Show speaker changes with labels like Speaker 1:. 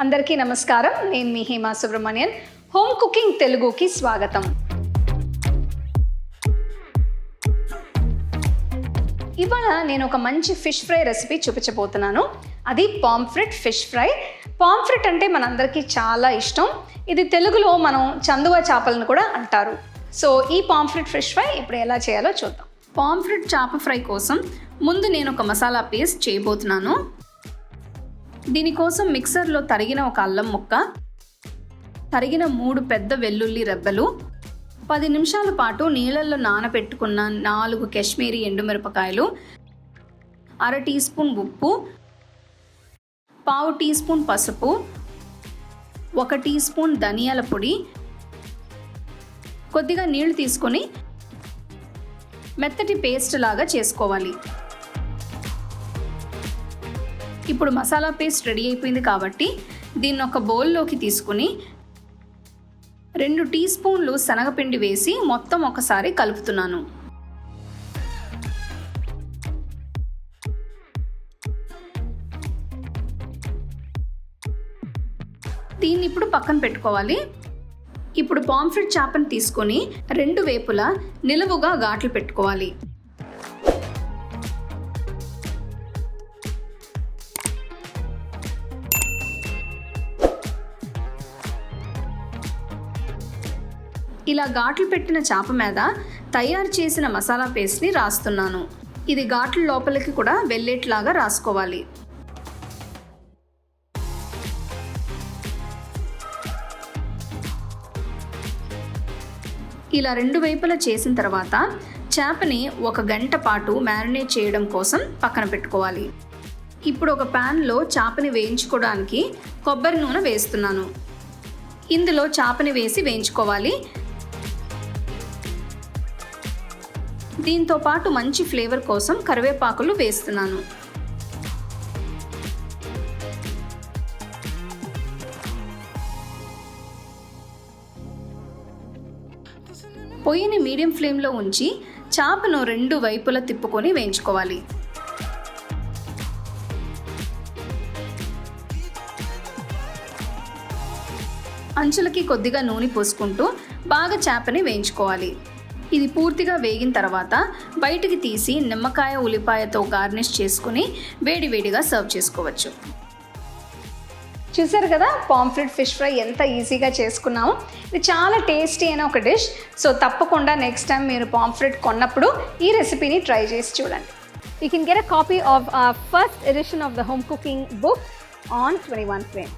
Speaker 1: అందరికీ నమస్కారం. నేను మీ హేమా సుబ్రహ్మణ్యన్. హోమ్ కుకింగ్ తెలుగుకి స్వాగతం. ఇవాళ నేను ఒక మంచి ఫిష్ ఫ్రై రెసిపీ చూపించబోతున్నాను. అది పాంఫ్రెట్ ఫిష్ ఫ్రై. పాంఫ్రెట్ అంటే మనందరికీ చాలా ఇష్టం. ఇది తెలుగులో మనం చందువ చేపలను కూడా అంటారు. సో ఈ పాంఫ్రెట్ ఫిష్ ఫ్రై ఇప్పుడు ఎలా చేయాలో చూద్దాం. పాంఫ్రెట్ చేప ఫ్రై కోసం ముందు నేను ఒక మసాలా పేస్ట్ చేయబోతున్నాను. దీనికోసం మిక్సర్లో తరిగిన ఒక అల్లం ముక్క తరిగిన మూడు పెద్ద వెల్లుల్లి రెబ్బలు పది నిమిషాల పాటు నీళ్ళల్లో నానబెట్టుకున్న నాలుగు కాశ్మీరీ ఎండుమిరపకాయలు అర టీ స్పూన్ ఉప్పు పావు టీ స్పూన్ పసుపు ఒక టీ స్పూన్ ధనియాల పొడి కొద్దిగా నీళ్ళు తీసుకొని మెత్తటి పేస్ట్ లాగా చేసుకోవాలి. ఇప్పుడు మసాలా పేస్ట్ రెడీ అయిపోయింది కాబట్టి దీన్ని ఒక బౌల్లోకి తీసుకుని రెండు టీ స్పూన్లు శనగపిండి వేసి మొత్తం ఒకసారి కలుపుతున్నాను. దీన్ని ఇప్పుడు పక్కన పెట్టుకోవాలి. ఇప్పుడు పాంఫ్రెట్ చేపను తీసుకొని రెండు వేపుల నిలువుగా ఘాట్లు పెట్టుకోవాలి. ఇలా ఘాట్లు పెట్టిన చేప మీద తయారు చేసిన మసాలా పేస్ట్ని రాస్తున్నాను. ఇది ఘాట్ల లోపలికి కూడా వెళ్ళేట్లాగా రాసుకోవాలి. ఇలా రెండు వైపులా చేసిన తర్వాత చేపని ఒక గంట పాటు మ్యారినేట్ చేయడం కోసం పక్కన పెట్టుకోవాలి. ఇప్పుడు ఒక ప్యాన్లో చేపని వేయించుకోవడానికి కొబ్బరి నూనె వేస్తున్నాను. ఇందులో చేపని వేసి వేయించుకోవాలి. దీంతో పాటు మంచి ఫ్లేవర్ కోసం కరివేపాకులు వేస్తున్నాను. పొయ్యిని మీడియం ఫ్లేమ్లో ఉంచి చేపను రెండు వైపులా తిప్పుకొని వేయించుకోవాలి. అంచులకి కొద్దిగా నూనె పోసుకుంటూ బాగా చేపని వేయించుకోవాలి. ఇది పూర్తిగా వేగిన తర్వాత బయటికి తీసి నిమ్మకాయ ఉల్లిపాయతో గార్నిష్ చేసుకుని వేడివేడిగా సర్వ్ చేసుకోవచ్చు. చూసారు కదా పాంఫ్రెట్ ఫిష్ ఫ్రై ఎంత ఈజీగా చేసుకున్నాము. ఇది చాలా టేస్టీ అయిన ఒక డిష్. సో తప్పకుండా నెక్స్ట్ టైం మీరు పాంఫ్రెట్ కొన్నప్పుడు ఈ రెసిపీని ట్రై చేసి చూడండి.
Speaker 2: You can get a copy of first edition of the home cooking book on twenty one frame